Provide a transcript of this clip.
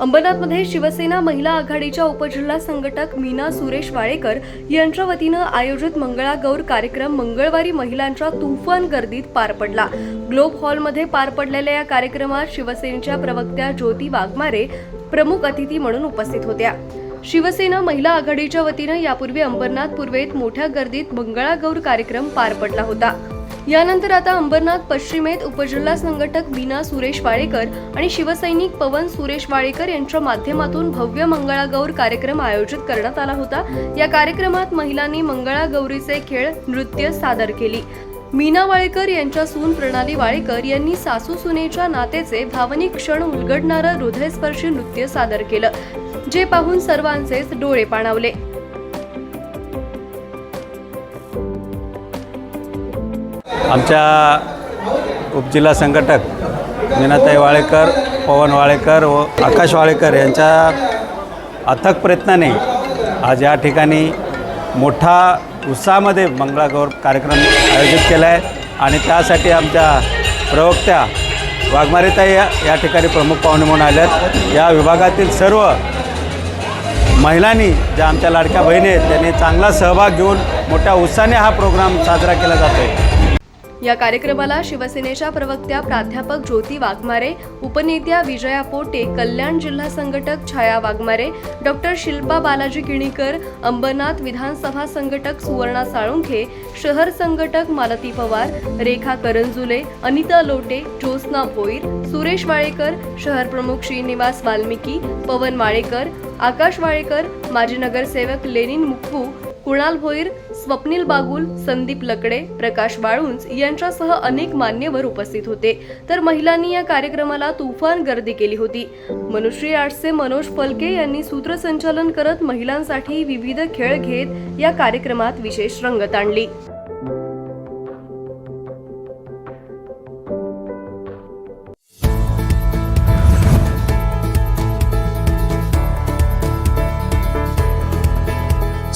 अंबरनाथमध्ये शिवसेना महिला आघाडीच्या उपजिल्हा संघटक मीना सुरेश वाळेकर यांच्या वतीनं आयोजित मंगळागौर कार्यक्रम मंगळवारी महिलांच्या तुफान गर्दीत पार पडला. ग्लोब हॉलमध्ये पार पडलेल्या या कार्यक्रमात शिवसेनेच्या प्रवक्त्या ज्योती वाघमारे प्रमुख अतिथी म्हणून उपस्थित होत्या. शिवसेना महिला आघाडीच्या वतीनं यापूर्वी अंबरनाथ पूर्वेत मोठ्या गर्दीत मंगळागौर कार्यक्रम पार पडला होता. यानंतर आता अंबरनाथ पश्चिमेत उपजिल्हा संघटक मीना सुरेश वाळेकर आणि शिवसैनिक पवन सुरेश वाळेकर यांच्या माध्यमातून भव्य मंगळागौर कार्यक्रम आयोजित करण्यात आला होता. या कार्यक्रमात महिलांनी मंगळागौरीचे खेळ नृत्य सादर केली. मीना वाळेकर यांच्या सून प्रणाली वाळेकर यांनी सासू सुनेच्या नातेचे भावनिक क्षण उलगडणारं हृदयस्पर्शी नृत्य सादर केलं जे पाहून सर्वांचेच डोळे पाणावले. आमच्या उपजिल्हा संघटक मीनाताई वाळेकर पवन वाळेकर व आकाश वाळेकर यांच्या अथक प्रयत्नाने आज या ठिकाणी मोठा उत्साहामध्ये मंगळागौर कार्यक्रम आयोजित केला आहे. आणि त्यासाठी आमच्या प्रवक्त्या वाघमारेताई या या ठिकाणी प्रमुख पाहुणे म्हणून आल्यात या विभागातील सर्व महिलांनी ज्या आमच्या लाडक्या बहिणी आहेत त्यांनी चांगला सहभाग घेऊन मोठ्या उत्साहाने हा प्रोग्राम साजरा केला जातो आहे या कार्यक्रमाला शिवसेनेच्या प्रवक्त्या प्राध्यापक ज्योती वाघमारे उपनेत्या विजया पोटे कल्याण जिल्हा संघटक छाया वाघमारे डॉक्टर शिल्पा बालाजी किणीकर अंबरनाथ विधानसभा संघटक सुवर्णा साळुंखे शहर संघटक मालती पवार रेखा करंजुले अनिता लोटे ज्योत्स्ना भोईर सुरेश वाळेकर शहर प्रमुख श्रीनिवास वाल्मिकी पवन वाळेकर आकाश वाळेकर माजी नगरसेवक लेनिन मुक्कू कुणाल भोईर स्वप्नील बागुल संदीप लकडे प्रकाश वाळुंज यांच्यासह अनेक मान्यवर उपस्थित होते. तर महिलांनी या कार्यक्रमाला तुफान गर्दी केली होती. मनुश्री आर्ट्सचे मनोज फलके यांनी सूत्रसंचालन करत महिलांसाठी विविध खेळ घेत या कार्यक्रमात विशेष रंगत आणली.